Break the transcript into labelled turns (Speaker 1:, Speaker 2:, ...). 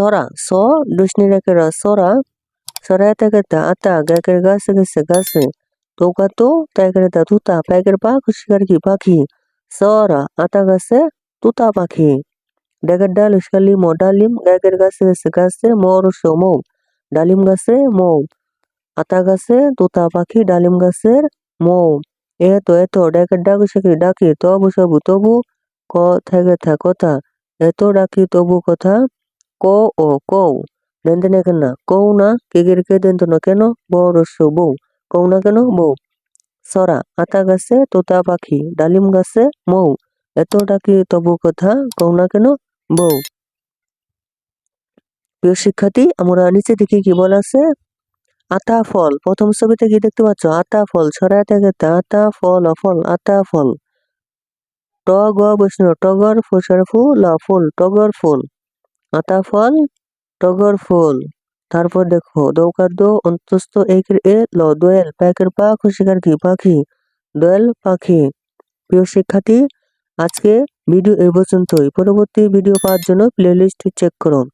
Speaker 1: সরা স দুষ্নি রেখে র সরা সরা থেকে তা আতা গাকের গাছে গেছে গাছে তোকা তো তাইকের তা তুতা পাইকের পা খুশিকার কি পাখি সরা আতা গাছে তুতা পাখি ডেকের ডাল উস্কালি মো ডালিম গাকের গাছে গেছে গাছে মোর মৌ ডালিম গাছে মৌ আতা গাছে তুতা পাখি ডালিম গাছের মৌ এ তো এত ডেকের ডাক উস্কালি ডাকি তবু সবু তবু ক থেকে থা কথা এত ডাকি তবু কথা ক ও কৌ দেন কেন না কৌ না কে কে কে দেন না কেন বড় বউ কৌ না কেন বউ সরা আতা গাছে তোতা পাখি ডালিম গাছে মৌ এত ডাকি তবু কথা কৌ না কেন বউ শিক্ষার্থী আমরা নিচে দেখি কি বলা আছে আতা ফল প্রথম ছবিতে কি দেখতে পাচ্ছ আতা ফল ছড়ায় থেকে আতা ফল অফল আতা ফল ট গ বৈষ্ণব টগর ফুসার ফুল ফুল টগর ফুল আতা ফল, টগর ফুল। তারপর দেখো, দৌকার দো, অন্তস্থ একের এ, ল, দোয়েল, প্যাকের পা খুশিকার কি পাখি, দোয়েল, পাখি। প্রিয় শিক্ষার্থী, আজকে ভিডিও এই পর্যন্তই। পরবর্তী ভিডিও পাওয়ার জন্য প্লেলিস্ট চেক করুন।